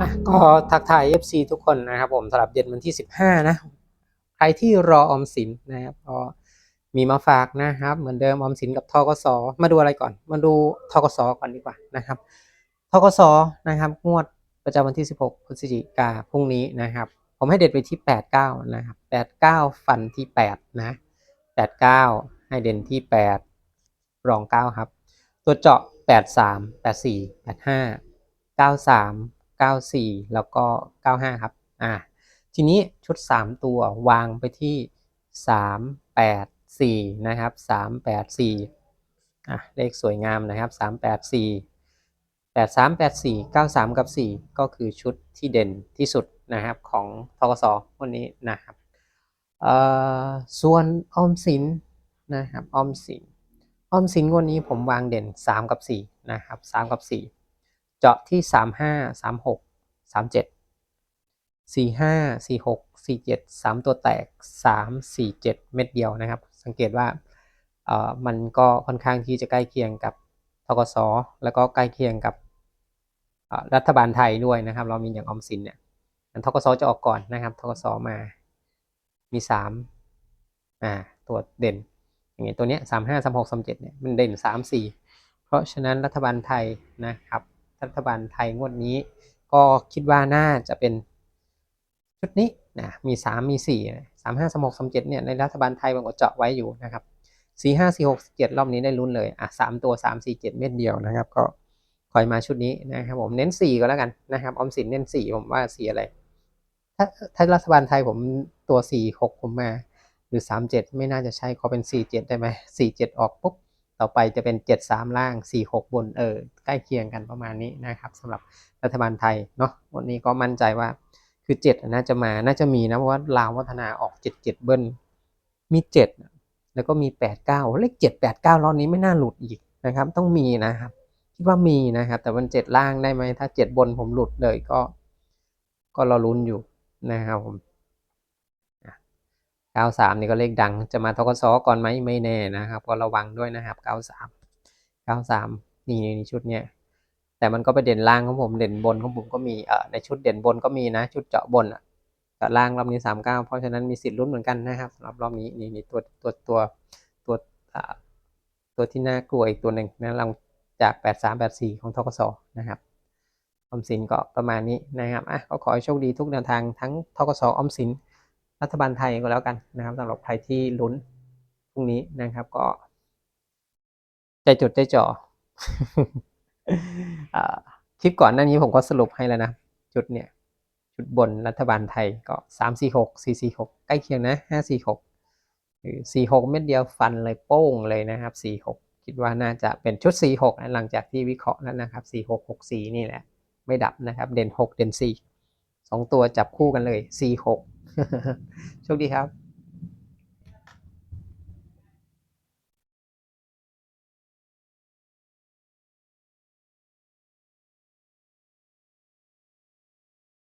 อะก็ทักทาย FC ทุกคนนะครับผมสำหรับเย็นวันที่ 15 นะ ใครที่รอออมสินนะครับก็มีมาฝากนะครับ เหมือนเดิมออมสินกับทกสมาดูอะไรก่อน มาดูทกสก่อนดีกว่านะครับทกสนะครับงวดประจำวันที่ 16พฤศจิกาพรุ่งนี้นะครับ ผมให้เด็ดไปที่ 89 นะครับ 89 ฟันที่ 8 นะ 89 ให้เด่นที่ 8 รอง 9 ครับ ตัวเจาะ 83 84 85 93 94 แล้วก็ 95 ครับ อ่า ทีนี้ชุด 3 ตัววางไปที่ 3 8 4 นะครับ 3 8 4 อะ เลขสวยงามนะครับ 3 8 4 8 3 8 4 9 3 กับ 4 ก็คือชุดที่เด่นที่สุดนะครับของทกสวันนี้นะครับเอ่อส่วนออมสินนะครับออมสินออมสินวันนี้ผมวางเด่น 3 กับ 4 นะครับ 3 กับ 4 เจาะที่ 35 36 37 45 46 47 3 ตัวแตก 3 4 7 เม็ดเดียวนะครับ สังเกตว่าเอ่อมันก็ค่อนข้างที่จะใกล้เคียงกับทกสแล้วก็ใกล้เคียงกับรัฐบาลไทยด้วยนะครับ เรามีอย่างออมสินเนี่ยทกสจะออกก่อนนะครับทกสมามี3อ่าตัวเด่นอย่างเงี้ยตัวเนี้ยสามห้าสามหกสามเจ็ดเนี่ยมันเด่นสามสี่เพราะฉะนั้นรัฐบาลไทยนะครับ รัฐบาลไทยงวดนี้ ก็คิดว่าน่าจะเป็นชุดนี้นะมีสามมีสี่สามห้าสามหกสามเจ็ดเนี่ยในรัฐบาลไทยมันก็เจาะไว้อยู่นะครับสี่ห้าสี่หกเจ็ดรอบนี้ได้ลุ้นเลยอะสามตัวสามสี่เจ็ดเม็ดเดียวนะครับ ก็คอยมาชุดนี้นะครับผมเน้นสี่ก็แล้วกันนะครับออมสินเน้นสี่ผมว่าสีอะไร ถ้าถ้ารัฐบาลไทยผมตัวสี่หกผมมา หรือ 37 ไม่น่าจะใช่ขอเป็น 47 ได้ไหม47 ออกปุ๊บ ต่อไปจะเป็น 73 ล่าง 46 บนเออใกล้เคียงกันประมาณนี้นะครับสำหรับรัฐบาลไทยเนาะวันนี้ก็มั่นใจว่าคือ 7 น่าจะมาน่าจะมีนะเพราะว่าลาววัฒนาออก 77 เบิ้ลมี 7 แล้วก็มี 89 เลข 7 89 รอบนี้ไม่น่าหลุดอีกนะครับ ต้องมีนะครับคิดว่ามีนะครับ แต่มัน 7 ล่างได้ไหมถ้า 7 บนผมหลุดเลยก็ ก็รอลุ้นอยู่นะครับผม 93 นี่ก็เลขดัง จะมาทกสก่อนไหมไม่แน่นะครับ ก็ระวังด้วยนะครับ 93 93 นี่ในชุดเนี้ยแต่มันก็ไปเด่นล่างของผมเด่นบนของผมก็มีเอ่อในชุดเด่นบนก็มีนะ ชุดเจาะบนอะกับล่างรอบนี้39 เพราะฉะนั้นมีสิทธิ์ลุ้นเหมือนกันนะครับสำหรับรอบนี้นี่นี่ตัวตัวตัวตัวอ่าตัวที่น่ากลัวอีกตัวหนึ่งนะลองจาก 83 84 ของทกสนะครับออมสินก็ประมาณนี้นะครับอะก็ขอให้โชคดีทุกแนวทางทั้งทกสออมสิน รัฐบาลไทยก็แล้วกันนะครับสำหรับใครที่ลุ้นพรุ่งนี้นะครับก็ ใจจดใจจ่อคลิปก่อนหน้านี้ผมก็สรุปให้แล้วนะ จุดเนี่ย จุดบนรัฐบาลไทยก็สามสี่หกสี่สี่หกใกล้เคียงนะห้าสี่หกหรือสี่หกเม็ดเดียวฟันเลยโป้งเลยนะครับสี่หกคิดว่าน่าจะเป็นชุดสี่หกหลังจากที่วิเคราะห์แล้วนะครับสี่หกหกสี่นี่แหละ ไม่ดับนะครับ เด่นหกเด่นสี่สองตัวจับคู่กันเลยสี่หก โชคดีครับ